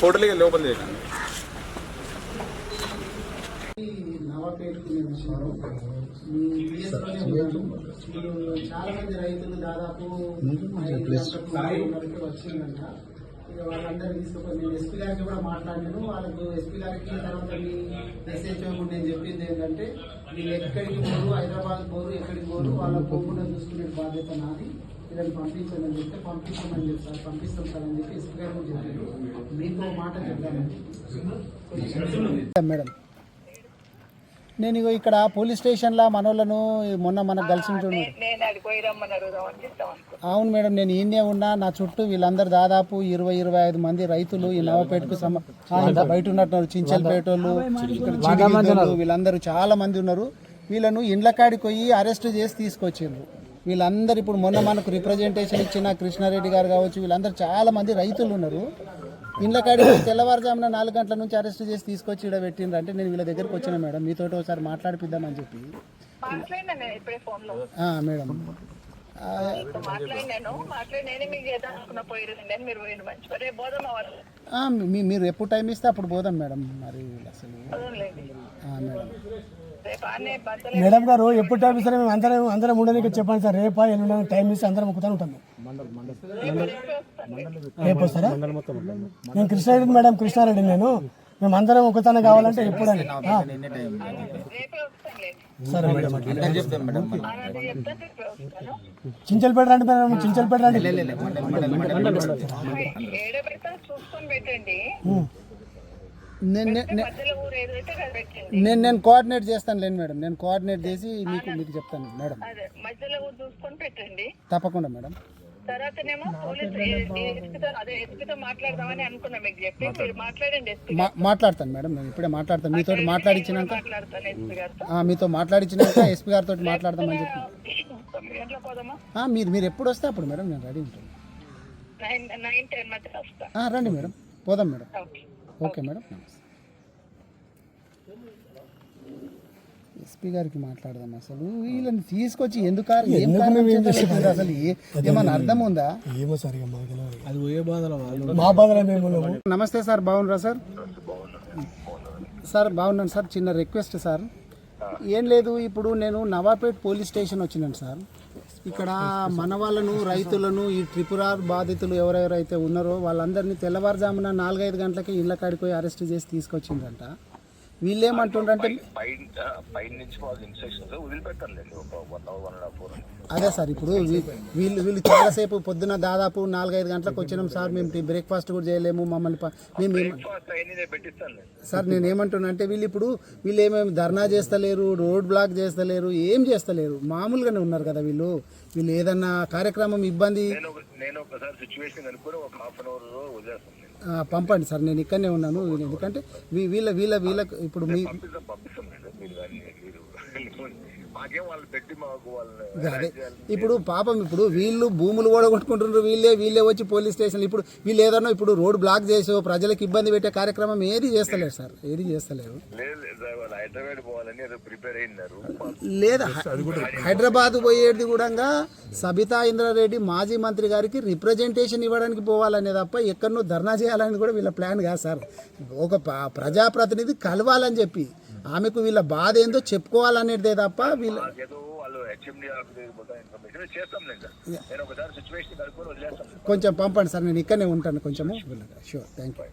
టోటల్గా వెళ్ళి ఓపెన్ చేయండి నవపేటుకునే విషయం చాలా మంది రైతులు దాదాపు వచ్చిందంట వాళ్ళందరూ తీసుకుపోయి నేను ఎస్పీ గారికి కూడా మాట్లాడాను వాళ్ళకు ఎస్పీ గారికి తర్వాత మీ మెసేజ్ కూడా నేను చెప్పింది ఏంటంటే వీళ్ళు ఎక్కడికి పోరు హైదరాబాద్ పోరు ఎక్కడికి పోరు వాళ్ళకు పోకుండా చూసుకునే బాధ్యత నాది. వీళ్ళని పంపించండి అని చెప్తే పంపించమని చెప్తారు పంపిస్తాం సార్ అని చెప్పి ఎస్పీ గారు కూడా చెప్పారు. మీతో మాట చెప్తాను మేడం నేను ఇగో ఇక్కడ పోలీస్ స్టేషన్లో మనోళ్ళను మొన్న మనకు కలిసి అవును మేడం నేను ఈయనే ఉన్నా నా చుట్టూ వీళ్ళందరూ దాదాపు ఇరవై ఇరవై ఐదు మంది రైతులు ఈ నవపేటకు బయట ఉన్నట్టున్నారు చించల్పేట వాళ్ళు ఇక్కడ చిడిగిద్దోళ్ళు, వీళ్ళందరూ చాలా మంది ఉన్నారు. వీళ్ళను ఇండ్ల కాడికి పోయి అరెస్ట్ చేసి తీసుకొచ్చిండ్రు. వీళ్ళందరూ ఇప్పుడు మొన్న మనకు రిప్రజెంటేషన్ ఇచ్చిన కృష్ణారెడ్డి గారు కావచ్చు వీళ్ళందరూ చాలా మంది రైతులు ఉన్నారు. ఇండ్ల కాడికి పోయి తెల్లవారుజామున నాలుగు గంటల నుంచి అరెస్ట్ చేసి తీసుకొచ్చి ఇక్కడ పెట్టిండ్రు. అంటే నేను వీళ్ళ దగ్గరికి వచ్చిన మేడం. మీతో ఒకసారి మాట్లాడిపిద్దామని చెప్పి. మేడం. మీరు ఎప్పుడు టైం ఇస్తే అప్పుడు పోదాం మేడం. మరి అసలు మేడం. మేడం గారు ఎప్పుడు టైం ఇస్తారు మేము అందరం అందరం ఉండడానికి చెప్పండి సార్. రేపా ఎల్లుండి టైం ఇస్తే అందరం ఒక్కతానే ఉంటాం రేపు వస్తారా? నేను కృష్ణారెడ్డి మేడం కృష్ణారెడ్డి నేను. మేము అందరం ఒకతానే కావాలంటే వస్తానులేండి సరే మేడం చించలపేట రండి మేడం చించలపేట రండి. ఏడ పెడతా చూసుకొని పెట్టండి ఉమ్. నేను నేను నేను కోఆర్డినేట్ చేస్తాను లేండి మేడం నేను కోఆర్డినేట్ చేసి మీకు మీకు చెప్తాను మేడం. అదే మధ్యలో ఊరు చూసుకొని పెట్టండి. తప్పకుండా మేడం. తర్వాతనేమో పోలీస్ ఎస్పీతో అదే ఎస్పీతో మాట్లాడదామని అనుకున్నా మీకు చెప్పి మీరు మాట్లాడండి ఎస్పీ మా మాట్లాడతాను మేడం నేను ఇప్పుడే మాట్లాడతాను. మీతో మాట్లాడించినాక మాట్లాడతాను ఎస్పీ గారితో ఆ, మీతో మాట్లాడించినాక ఎస్పీ గారితో మాట్లాడదామని చెప్పి. మీరు మీరు ఎప్పుడు వస్తే అప్పుడు మేడం నేను రెడీ ఉంటాను. నైన్ నైన్ టెన్ మధ్య వస్తా. ఆ, రండి మేడం. పోదాం మేడం. ఓకే. Okay madam. నమస్తే ఎస్పీ గారికి మాట్లాడదాం అసలు. వీళ్ళని తీసుకొచ్చి ఎందుకు అసలు ఏమన్నా అర్థం ఉందా? ఏమో. అది బాధలు మా బాధలో మేము ఉన్నాము నమస్తే సార్ బాగున్నారా సార్? సార్ బాగున్నాను సార్. చిన్న రిక్వెస్ట్ సార్. ఏం లేదు ఇప్పుడు నేను నవాపేట్ పోలీస్ స్టేషన్ వచ్చినాను సార్. ఇక్కడ మన వాళ్ళను రైతులను ఈ ట్రిపురార్ బాధితులు ఎవరెవరైతే ఉన్నారో వాళ్ళందరినీ తెల్లవారుజామున నాలుగైదు గంటలకి ఇళ్ళ కాడికి పోయి అరెస్ట్ చేసి తీసుకొచ్చిండ్రంట. వాళ్ళు అదే సార్ ఇప్పుడు వీళ్ళు వీళ్ళు చాలాసేపు పొద్దున దాదాపు నాలుగైదు గంటలకు వచ్చినాం సార్. మేము బ్రేక్ఫాస్ట్ కూడా చేయలేము మమ్మల్ని మేము సార్ నేను ఏమంటున్నా అంటే వీళ్ళు ఇప్పుడు వీళ్ళు ఏమేమి ధర్నా చేస్తలేరు రోడ్ బ్లాక్ చేస్తలేరు ఏం చేస్తలేరు. మామూలుగానే ఉన్నారు కదా వీళ్ళు. వీళ్ళు ఏదన్నా కార్యక్రమం ఇబ్బంది పంపండి సార్ నేను ఇక్కడనే ఉన్నాను. ఎందుకంటే వీళ్ళ వీళ్ళ వీళ్ళ ఇప్పుడు మీ అదే. ఇప్పుడు పాపం ఇప్పుడు వీళ్ళు భూములు కూడా కొట్టుకుంటున్నారు వీళ్ళే వీళ్ళే వచ్చి పోలీస్ స్టేషన్ ఇప్పుడు వీళ్ళు ఏదన్నా ఇప్పుడు రోడ్ బ్లాక్ చేసో ప్రజలకు ఇబ్బంది పెట్టే కార్యక్రమం ఏది చేస్తలేరు సార్? ఏది చేస్తలేరు? లేదు లేదు, వాళ్ళు హైదరాబాద్ పోవాలని ఏదో ప్రిపేర్ అయినారు. లేదా హైదరాబాద్ పోయేది కూడా సబితా ఇంద్రారెడ్డి మాజీ మంత్రి గారికి రిప్రజెంటేషన్ ఇవ్వడానికి పోవాలనే తప్ప ఎక్కడనో ధర్నా చేయాలని కూడా వీళ్ళ ప్లాన్ కాదు సార్. ఒక ప్రజాప్రతినిధి కలవాలని చెప్పి ఆమెకు వీళ్ళ బాధ ఏందో చెప్పుకోవాలనేదే తప్ప వీళ్ళ కొంచెం పంపండి సార్ నేను ఇక్కడనే ఉంటాను కొంచెము. Sure thank you